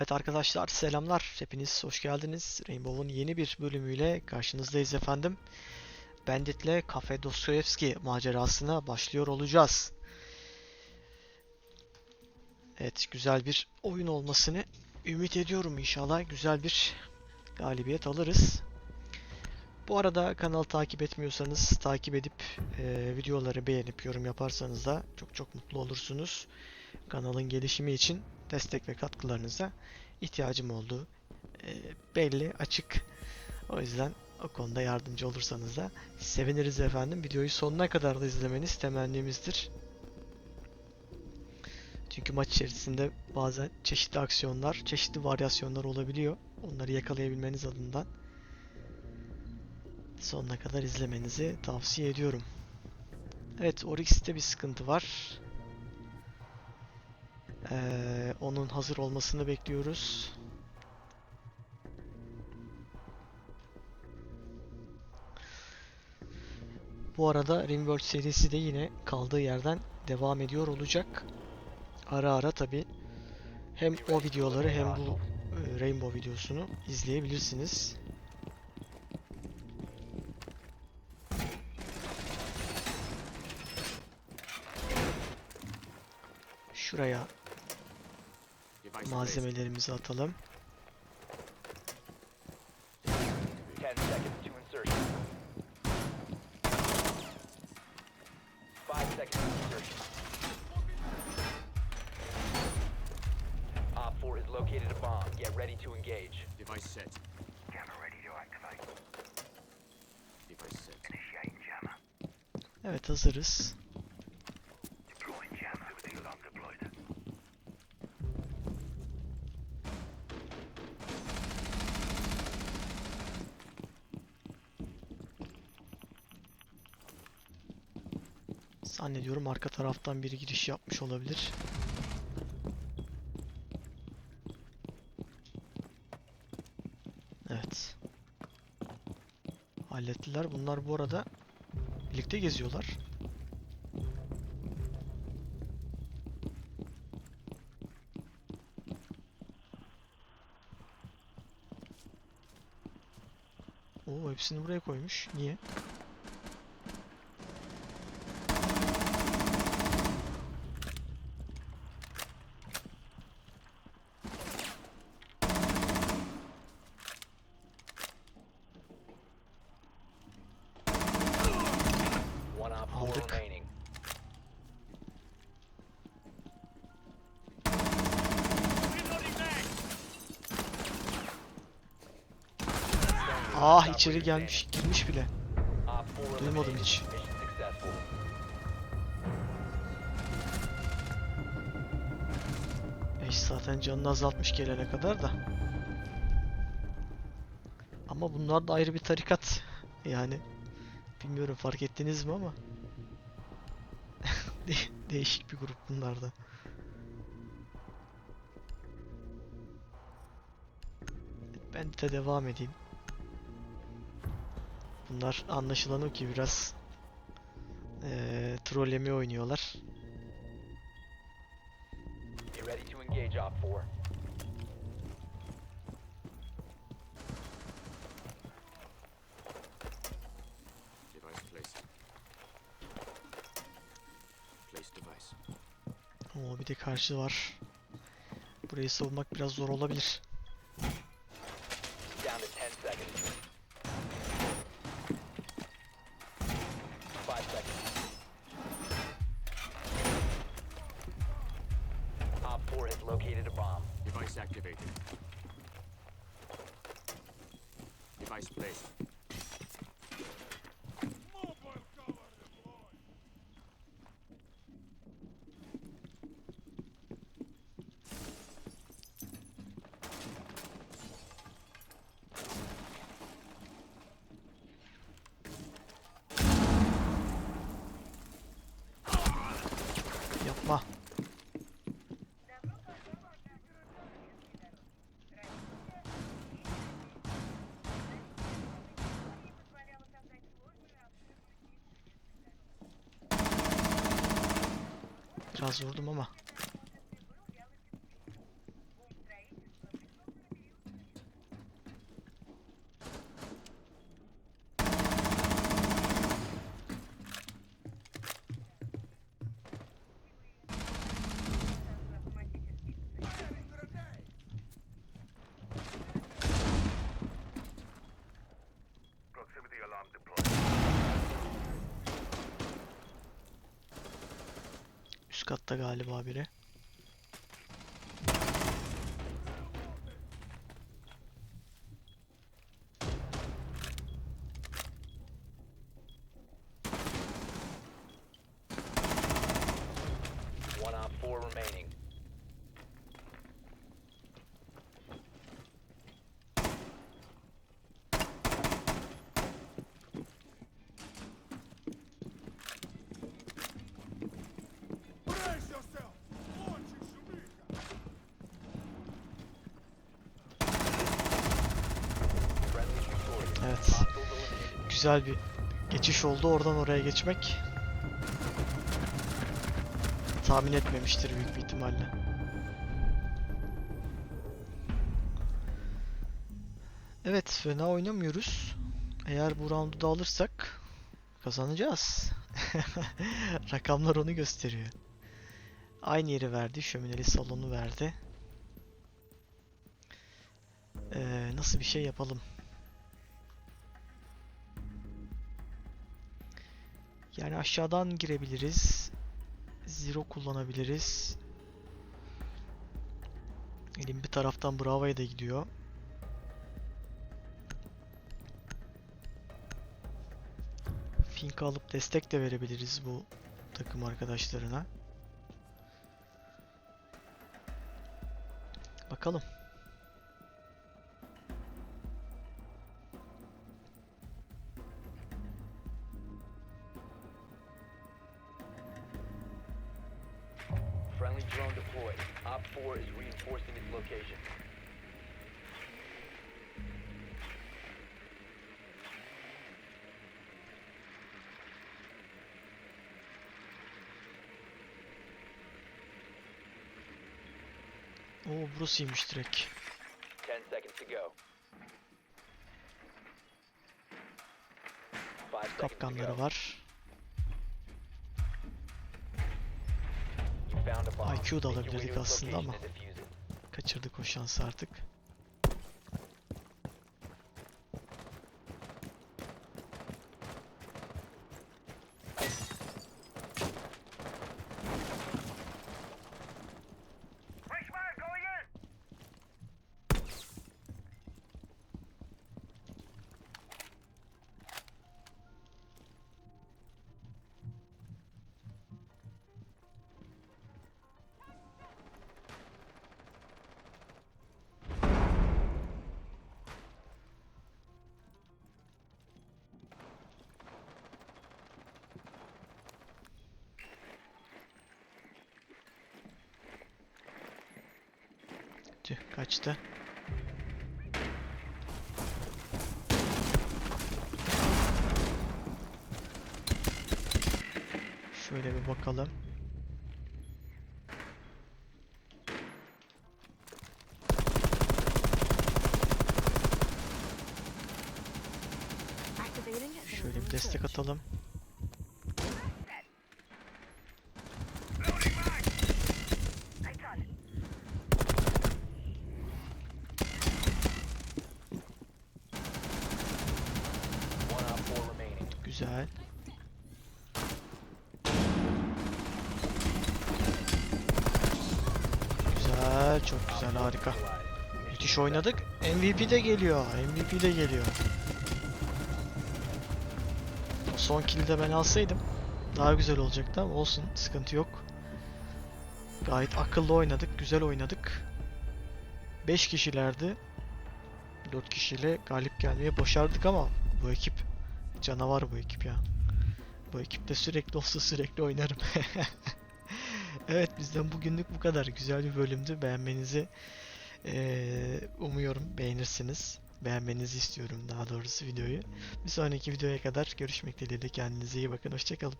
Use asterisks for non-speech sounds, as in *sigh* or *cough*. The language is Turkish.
Evet arkadaşlar selamlar. Hepiniz hoş geldiniz. Rainbow'un yeni bir bölümüyle karşınızdayız efendim. Bandit'le Cafe Dostoyevski macerasına başlıyor olacağız. Evet güzel bir oyun olmasını ümit ediyorum inşallah. Güzel bir galibiyet alırız. Bu arada kanalı takip etmiyorsanız takip edip e, videoları beğenip yorum yaparsanız da çok çok mutlu olursunuz. Kanalın gelişimi için destek ve katkılarınıza ihtiyacım olduğu e, belli, açık. O yüzden o konuda yardımcı olursanız da seviniriz efendim. Videoyu sonuna kadar da izlemeniz temennimizdir. Çünkü maç içerisinde bazen çeşitli aksiyonlar, çeşitli varyasyonlar olabiliyor. Onları yakalayabilmeniz adından sonuna kadar izlemenizi tavsiye ediyorum. Evet, Oryx'te bir sıkıntı var. Ee, onun hazır olmasını bekliyoruz. Bu arada Rimworld serisi de yine kaldığı yerden devam ediyor olacak. Ara ara tabi hem o videoları hem bu e, Rainbow videosunu izleyebilirsiniz. Şuraya malzemelerimizi atalım. 10 seconds to insertion. 5 seconds to insertion. Op 4 has located a bomb. Get ready to engage. Device set. Jammer ready to activate. Device set. Initiating jammer. Evet hazırız. Zannediyorum arka taraftan biri giriş yapmış olabilir. Evet. Hallettiler. Bunlar bu arada birlikte geziyorlar. Oo hepsini buraya koymuş. Niye? One Op 4 Aldık. remaining. Ah içeri gelmiş, girmiş bile. Op 4 Duymadım hiç. Eş zaten canını azaltmış gelene kadar da. Ama bunlar da ayrı bir tarikat. Yani bilmiyorum fark ettiniz mi ama. *laughs* De- Değişik bir grup bunlar da. Ben de devam edeyim. Bunlar anlaşılan o ki biraz eee trolleme oynuyorlar. Get ready to engage Op 4. Device placed. Place device. Oo bir de karşı var. Burayı savunmak biraz zor olabilir. Down to 10 seconds. Bomb. Device activated. Device placed. Biraz vurdum ama. Katta galiba biri. Güzel bir geçiş oldu oradan oraya geçmek. Tahmin etmemiştir büyük bir ihtimalle. Evet, fena oynamıyoruz. Eğer bu roundu da alırsak kazanacağız. *laughs* Rakamlar onu gösteriyor. Aynı yeri verdi, şömineli salonu verdi. Ee, nasıl bir şey yapalım? Yani aşağıdan girebiliriz. Zero kullanabiliriz. Elim bir taraftan Bravo'ya da gidiyor. Fink alıp destek de verebiliriz bu takım arkadaşlarına. Bakalım. Friendly drone deployed. Op 4 is reinforcing its location. Oo burasıymış direkt. 10 seconds to go. 5 seconds to Kapkanları var. IQ da alabilirdik aslında ama. Kaçırdık o şansı artık. Tüh kaçtı. Şöyle bir bakalım. Şöyle bir destek atalım. Çok güzel, harika. Müthiş oynadık. MVP de geliyor. MVP de geliyor. Son kill'i de ben alsaydım daha güzel olacaktı ama olsun. Sıkıntı yok. Gayet akıllı oynadık. Güzel oynadık. 5 kişilerdi. 4 kişiyle galip gelmeye başardık ama bu ekip canavar bu ekip ya. Bu ekipte sürekli olsa sürekli oynarım. *laughs* evet bizden bugünlük bu kadar. Güzel bir bölümdü. Beğenmenizi eee, umuyorum beğenirsiniz. Beğenmenizi istiyorum daha doğrusu videoyu. Bir sonraki videoya kadar görüşmek dileğiyle kendinize iyi bakın. Hoşçakalın.